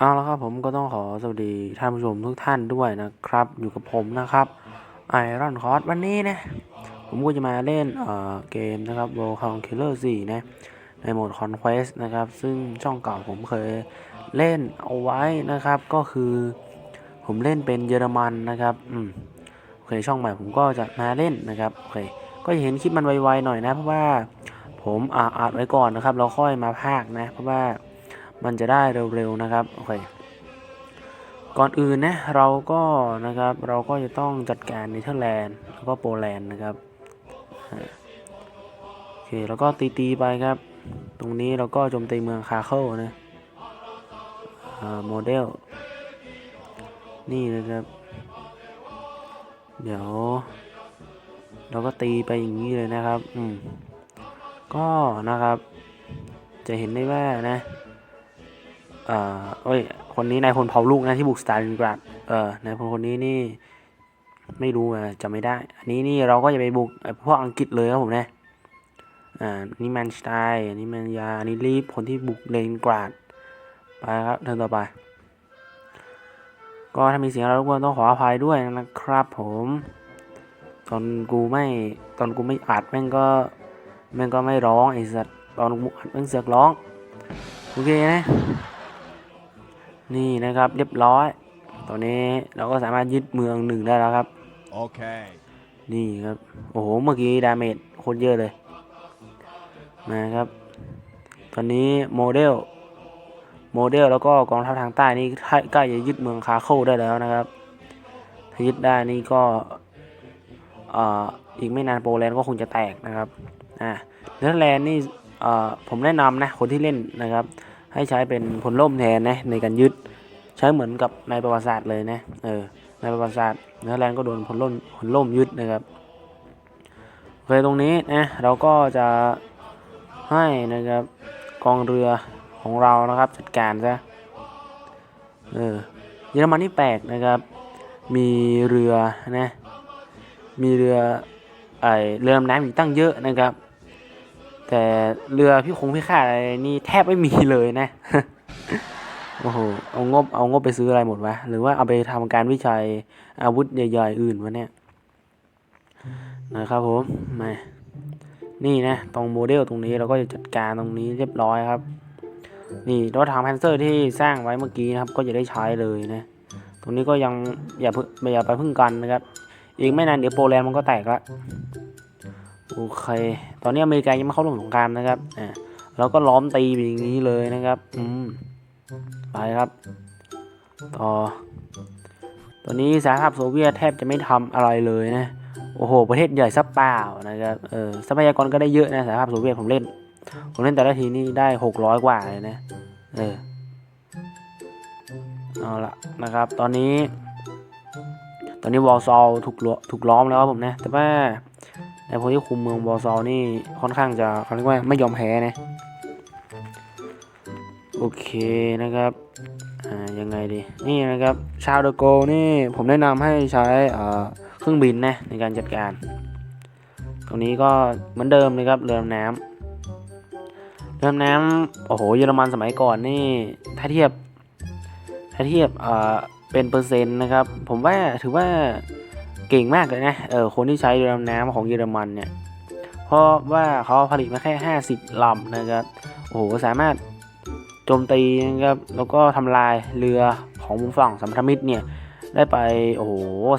เอาละครับผมก็ต้องขอสวัสดีท่านผู้ชมทุกท่านด้วยนะครับ อยู่กับผมนะครับไอรอนคอร์สวันนี้นะ ผมก็จะมาเล่นเอ่อเกมนะครับ World Conqueror 4นะ ในโหมด Conquest นะครับ ซึ่งช่องเก่าผมเคยเล่นเอาไว้นะครับ ก็คือผมเล่นเป็นเยอรมันนะครับ อืมโอเคช่องใหม่ผมก็จะมาเล่นนะครับ โอเค ก็จะเห็นคลิปมันไวๆหน่อยนะ เพราะว่าผมอ่าอัดไว้ก่อนนะครับแล้วค่อยมาพากนะ เพราะว่า มันจะได้เร็วๆนะครับโอเคก่อนอื่นนะเราก็นะครับเราก็จะต้องจัดการเนเธอร์แลนด์แล้วก็โปแลนด์นะครับโอเคแล้วก็ตีๆไปครับ ตรงนี้เราก็โจมตีเมืองคาเคิลนะโมเดลนี่นะครับ เดี๋ยว เราก็ตีไปอย่างนี้เลยนะครับ อืม ก็นะครับ จะเห็นได้ว่านะ เอ่อเอ้ย คนนี้นายพลเผาลูกนะที่บุกสตาลินกราดเออนายพลคนนี้นี่ไม่รู้อะจำไม่ได้ อันนี้นี่เราก็จะไปบุกพวกอังกฤษเลยครับผมนะอ่านี่แมนสไตน์อันนี้แมนยาอันนี้รีบคนที่บุกเลนกราดไปครับเทิร์นต่อไป ก็ถ้ามีเสียงอะไรรบกวนต้องขออภัยด้วยนะครับ ผม ตอนกูไม่ตอนกูไม่อัดแม่งก็แม่งก็ไม่ร้องไอ้สัตว์ตอนกูอัดแม่งเสือกร้องโอเคนะ นี่นะครับเรียบร้อย ตอนนี้เราก็สามารถยึดเมืองหนึ่งได้แล้วครับ Okay. นี่ครับ โอ้โห เมื่อกี้ดาเมจโคตรเยอะเลยมาครับ ตอนนี้โมเดล โมเดลแล้วก็กองทัพทางใต้นี่ใกล้ใกล้จะยึดเมืองคาโคได้แล้วนะครับ ถ้ายึดได้นี่ก็เอ่ออีกไม่นานโปแลนด์ก็คงจะแตกนะครับ อ่าเนเธอร์แลนด์นี่เอ่อผมแนะนำนะคนที่เล่นนะครับ ให้ใช้เป็นพลล่มแทนนะในการยึดใช้เหมือนกับในประวัติศาสตร์เลยนะเออในประวัติศาสตร์เนเธอร์แลนก็โดนพลล่มพลล่มยึดนะครับโอเคตรงนี้นะเราก็จะให้นะครับกองเรือของเรานะครับจัดการซะเออเยอรมันนี่แปลกนะครับ มีเรือนะมีเรือไอเรือดำน้ำอีกตั้งเยอะนะครับ แต่เรือพี่คงพี่ข้าอะไรนี่แทบไม่มีเลยนะ โอ้โห เอางบเอางบไปซื้ออะไรหมดวะ หรือว่าเอาไปทำการวิจัยอาวุธใหญ่ๆอื่นวะเนี่ย นะครับผมมา นี่นะ ตรงโมเดลตรงนี้เราก็จะจัดการตรงนี้เรียบร้อยครับ นี่รถถังแพนเซอร์ที่สร้างไว้เมื่อกี้นะครับ ก็จะได้ใช้เลยนะ ตรงนี้ก็ยังอย่าเพิ่งอย่าไปพึ่งกันนะครับ อีกไม่นานเดี๋ยวโปแลนด์มันก็แตกละ โอเค ตอนนี้อเมริกายังไม่เข้าร่วมสงครามนะครับอ่าเราก็ล้อมตีไปอย่างนี้เลยนะครับอืมไปครับ ต่อ ตอนนี้สหภาพโซเวียตแทบจะไม่ทำอะไรเลยนะ โอ้โห ประเทศใหญ่ซับเปล่านะครับ เออ ทรัพยากรก็ได้เยอะนะสหภาพโซเวียตผมเล่น ผมเล่นแต่ละทีนี่ได้หกร้อยกว่าเลยนะ เออ เอาละนะครับ ตอนนี้ ตอนนี้วอลซอลถูกล้อถูกล้อมแล้วครับผมนะ แต่ว่า ในพลที่คุมเมืองวอลซอลนี่ค่อนข้างจะเขาเรียกว่าไม่ยอมแพ้นะ โอเคนะครับ อ่า ยังไงดี นี่นะครับ ชาวเดอะโกนี่ผมแนะนำให้ใช้อ่าเครื่องบินนะในการจัดการ ตรงนี้ก็เหมือนเดิมเลยครับ เรือดำน้ำเรือดำน้ำโอ้โห เยอรมันสมัยก่อนนี่ ถ้าเทียบ ถ้าเทียบ อ่า เป็นเปอร์เซ็นต์นะครับ ผมว่าถือว่า เก่งมากเลยนะเออคนที่ใช้เรือดำน้ำของเยอรมันเนี่ยเพราะว่าเขาผลิตมาแค่ 50ลำนะครับโอ้โหสามารถโจมตีนะครับแล้วก็ทำลายเรือของมุมฝั่งสัมพันธมิตรเนี่ยได้ไปโอ้โห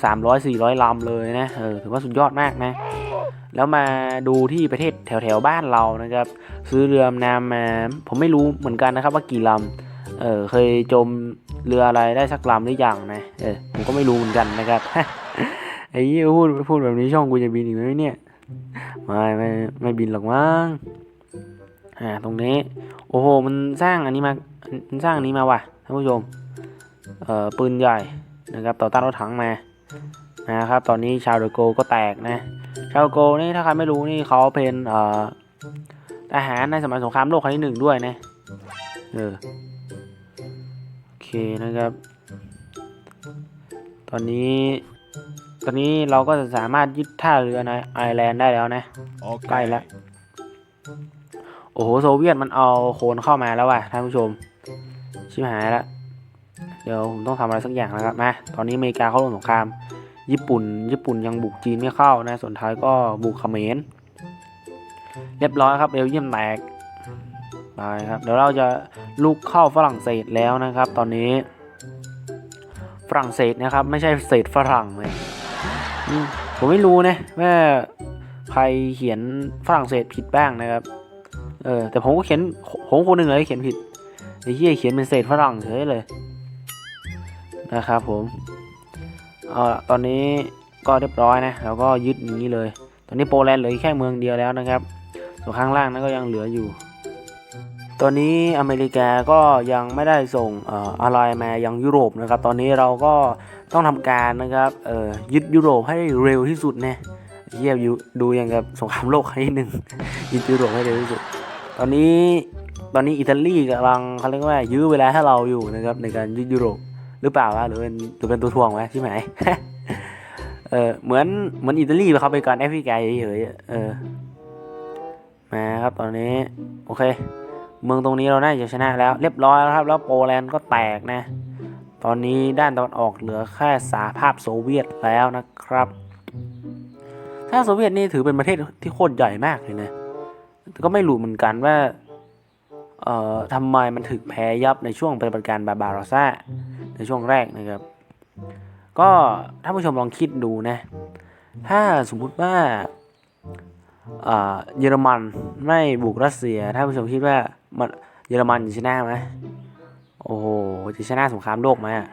สามร้อยสี่ร้อยลำเลยนะเออถือว่าสุดยอดมากนะแล้วมาดูที่ประเทศแถวแถวๆบ้านเรานะครับ ซื้อเรือดำน้ำมาผมไม่รู้เหมือนกันนะครับว่ากี่ลำเออเคยจมเรืออะไรได้สักลำหรือยังนะเออผมก็ไม่รู้เหมือนกันนะครับ ไอ้ยี่พูดพูดแบบนี้ช่องกูจะบินอีกไหมเนี่ยไม่ไม่ไม่บินหรอกมั้งอ่าตรงนี้ โอ้โห มันสร้างอันนี้มามันสร้างอันนี้มาว่ะท่านผู้ชมเอ่อปืนใหญ่นะครับต่อต้านรถถังมานะครับตอนนี้ชาวเดอะโกก็แตกนะ ชาวโกนี่ถ้าใครไม่รู้นี่เขาเป็นเอ่อทหารในสมัยสงครามโลกครั้งที่หนึ่งด้วยนะเออโอเคนะครับ ตอนนี้ ตอนนี้เราก็จะสามารถยึดท่าเรือในไอร์แลนด์ได้แล้วนะ ใกล้ Okay. แล้ว โอ้โหโซเวียตมันเอาโคนเข้ามาแล้วว่ะท่านผู้ชม ชิบหายแล้ว เดี๋ยวผมต้องทำอะไรสักอย่างนะครับ มา ตอนนี้อเมริกาเข้าร่วมสงคราม ญี่ปุ่น ญี่ปุ่นยังบุกจีนไม่เข้านะ ส่วนท้ายก็บุกเขมร เรียบร้อยครับเบลเยียมแตกไปครับ เดี๋ยวเราจะลุกเข้าฝรั่งเศสแล้วนะครับ ตอนนี้ ฝรั่งเศสนะครับ ไม่ใช่เศสฝรั่งเลยอืม ผมไม่รู้นะว่าใครเขียนฝรั่งเศสผิดบ้างนะครับ เออ แต่ผมก็เขียนผมคนหนึ่งเลยเขียนผิดไอ้เหี้ยเขียนเป็นเศษฝรั่งเฉยเลย นะครับผม เอาละตอนนี้ก็เรียบร้อยนะแล้วก็ยึดอย่างนี้เลย ตอนนี้โปแลนด์เหลือแค่เมืองเดียวแล้วนะครับ ส่วนข้างล่างนั้นก็ยังเหลืออยู่ ตอนนี้อเมริกาก็ยังไม่ได้ส่งอออะไรมายังยุโรปนะครับ ตอนนี้เราก็ต้องทำการนะครับยึดยุโรปให้เร็วที่สุดเนะเยี่ยมอยู่ดูอย่างกับสงครามโลกครั้งที่หนึ่งยึดยุโรปให้เร็วที่สุด ตอนนี้ตอนนี้อิตาลีกำลังเขาเรียกว่ายื้อเวลาให้เราอยู่นะครับในการยึดยุโรปหรือเปล่าวะหรือเป็นหรือเป็นตัวทวงวะใช่ไหมเออเหมือนเหมือนอิตาลีเขาไปก่อนแอฟริกาเฉยๆเออมาครับตอนนี้โอเค เมืองตรงนี้เราน่าจะชนะแล้วเรียบร้อยแล้วครับ แล้วโปแลนด์ก็แตกนะ ตอนนี้ด้านตะวันออกเหลือแค่สหภาพโซเวียตแล้วนะครับถ้าโซเวียตนี่ถือเป็นประเทศที่โคตรใหญ่มากเลยนะก็ไม่รู้เหมือนกันว่าเอ่อทำไมมันถึงแพ้ยับในช่วงปฏิบัติการบาบาโรซ่าในช่วงแรกนะครับ ก็ท่านผู้ชมลองคิดดูนะ ถ้าสมมุติว่า เยอรมันไม่บุกรัสเซียท่าผู้ชมคิดว่ามันเยอรมันจะชนะไหมโอ้โหจะชนะสงครามโลกไหมอะ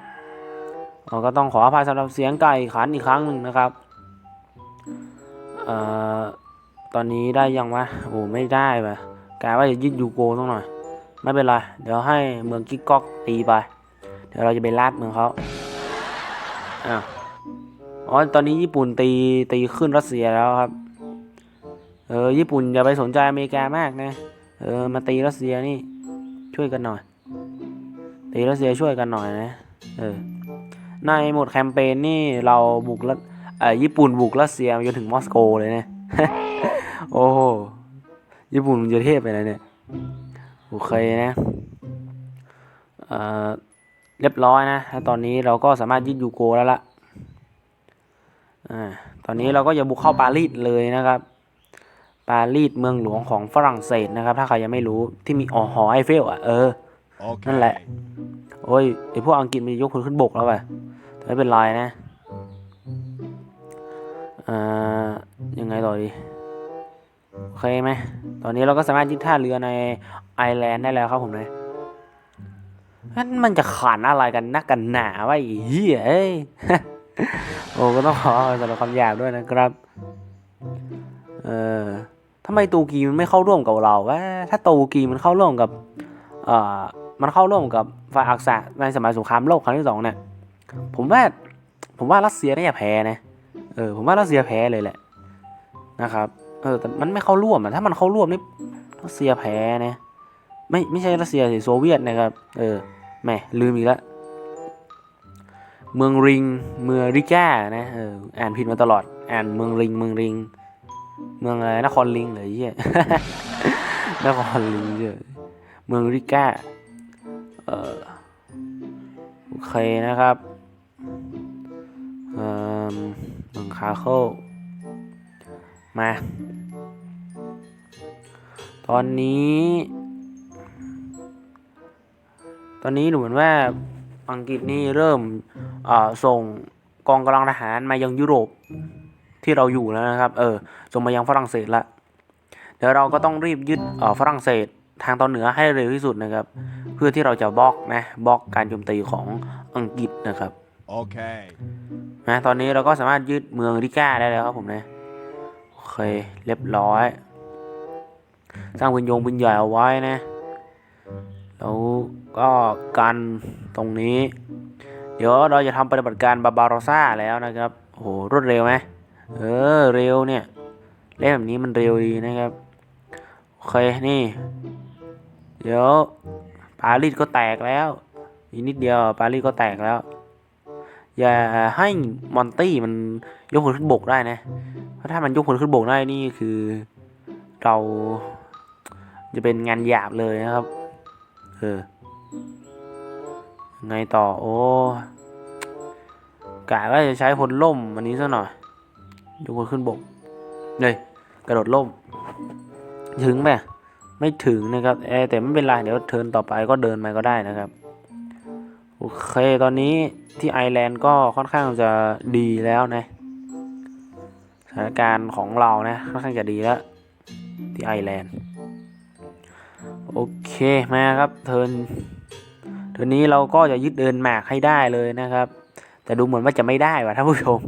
เราก็ต้องขออภัยสำหรับเสียงไก่ขันอีกครั้งหนึ่งนะครับเอ่อตอนนี้ได้ยังวะโอ้ไม่ได้ปะกลายว่าจะยึดยูโกต้องหน่อย ไม่เป็นไร เดี๋ยวให้เมืองกิ๊กก๊อกตีไป เดี๋ยวเราจะไปลาดเมืองเขาอ้าวอ๋อตอนนี้ญี่ปุ่นตีตีขึ้นรัสเซียแล้วครับ เออ ญี่ปุ่นอย่าไปสนใจอเมริกามากนะ เออ มาตีรัสเซียนี่ ช่วยกันหน่อย ตีรัสเซียช่วยกันหน่อยนะ เออ ในหมดแคมเปญนี่เราบุกรัสเออญี่ปุ่นบุกรัสเซียจนถึงมอสโกเลยนะ โอ้โห ญี่ปุ่นมันจะเทพไปเลยเนี่ย โอเคนะ เออเรียบร้อยนะ ตอนนี้เราก็สามารถยึดยูโกแล้วละอ่า ตอนนี้เราก็จะบุกเข้าปารีสเลยนะครับ ปารีสเมืองหลวงของฝรั่งเศสนะครับ ถ้าใครยังไม่รู้ที่มีอ๋อหอไอเฟลอะเออ นั่นแหละ โอ้ยไอพวกอังกฤษมันยกพลขึ้นบกแล้วไปแต่ไม่เป็นไรนะอ่ายังไงต่อดีโอเคไหมตอนนี้เราก็สามารถยึดท่าเรือในไอร์แลนด์ได้แล้วครับผมเลยนั่นมันจะขันอะไรกันนักกันหนาวะไอ้เหี้ยเอ้ยโอ้ก็ต้องขอสำหรับคำหยาบด้วยนะครับ เออ ทำไมตูกีมันไม่เข้าร่วมกับเราวะถ้าตูกีมันเข้าร่วมกับเอ่อมันเข้าร่วมกับฝ่ายอักษะในสมัยสงครามโลกครั้งที่สองเนี่ยผมว่าผมว่ารัสเซียน่าจะแพ้นะเออผมว่ารัสเซียแพ้เลยแหละนะครับเออแต่มันไม่เข้าร่วมอะถ้ามันเข้าร่วมนี่รัสเซียแพ้นะไม่ไม่ใช่รัสเซียสิโซเวียตนะครับเออแหมลืมอีกแล้วเมืองริงเมืองริก้านะเอออ่านผิดมาตลอดอ่านเมืองริงเมืองริง เมืองอะไรนครลิงเหรอเหี้ยนครลิงเฉยเมืองริก้าเออโอเคนะครับเอ่อเมืองคาโคมา ตอนนี้ ตอนนี้ดูเหมือนว่าอังกฤษนี่เริ่มส่งกองกำลังทหารมายังยุโรป ที่เราอยู่แล้วนะครับ เออส่งมายังฝรั่งเศสละเดี๋ยวเราก็ต้องรีบยึดเอ่อฝรั่งเศสทางตอนเหนือให้เร็วที่สุดนะครับ เพื่อที่เราจะบล็อกนะบล็อกการโจมตีของอังกฤษนะครับ Okay. นะตอนนี้เราก็สามารถยึดเมืองริก้าได้แล้วครับผมนะโอเคเรียบร้อย สร้างปืนยงปืนใหญ่เอาไว้นะแล้วก็กันตรงนี้ เดี๋ยวเราจะทำปฏิบัติการบาบาโรซ่าแล้วนะครับโอ้โหรวดเร็วไหม เออเร็วเนี่ยเล่นแบบนี้มันเร็วดีนะครับ โอเค นี่ เดี๋ยวปารีสก็แตกแล้ว อีกนิดเดียวปารีสก็แตกแล้ว อย่าให้มอนตี้มันยกพลขึ้นบกได้นะ เพราะถ้ามันยกพลขึ้นบกได้นี่คือ เราจะเป็นงานหยาบเลยนะครับ เออ ไงต่อ โอ้กะว่าจะใช้พลล่มอันนี้ซะหน่อย ดูคนขึ้นบกเลยกระโดดล่ม ถึงไหมไม่ถึงนะครับเอแต่ไม่เป็นไรเดี๋ยวเทิร์นต่อไปก็เดินมาก็ได้นะครับโอเคตอนนี้ที่ไอร์แลนด์ก็ค่อนข้างจะดีแล้วนะสถานการณ์ของเรานะค่อนข้างจะดีแล้ว ที่ไอร์แลนด์โอเคมาครับเทิร์นเทิร์นนี้เราก็จะยึดเดินหมากให้ได้เลยนะครับ แต่ดูเหมือนว่าจะไม่ได้ว่ะท่านผู้ชม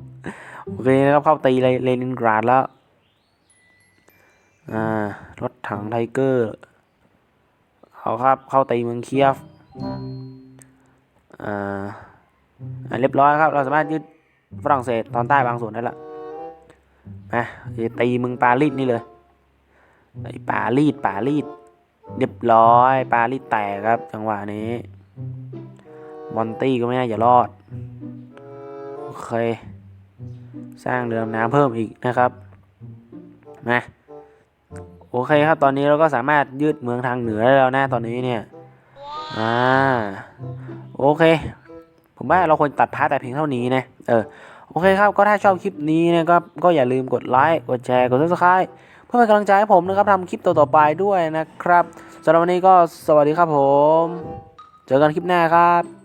โอเคนะครับเข้าตีเลนินกราดแล้ว อ่า รถถังไทเกอร์ เอาครับ เข้าตีเมืองเคียฟ อ่าเรียบร้อยครับ เราสามารถยึดฝรั่งเศสตอนใต้บางส่วนได้ละมาตีเมืองปารีสนี่เลยไอ้ปารีสปารีสเรียบร้อย ปารีสแตกครับ จังหวะนี้มอนตี้ก็ไม่น่าจะรอด โอเค สร้างเรือน้ำเพิ่มอีกนะครับนะโอเคครับ ตอนนี้เราก็สามารถยืดเมืองทางเหนือได้แล้วนะตอนนี้เนี่ยอ่าโอเค ผมว่าเราควรตัดพาร์ทแต่เพียงเท่านี้นะเออโอเคครับก็ถ้าชอบคลิปนี้นะครับก็อย่าลืมกดไลค์กดแชร์กด subscribe เพื่อเป็นกำลังใจให้ผมนะครับทำคลิปต่อๆไปด้วยนะครับสำหรับวันนี้ก็สวัสดีครับผม เจอกันคลิปหน้าครับ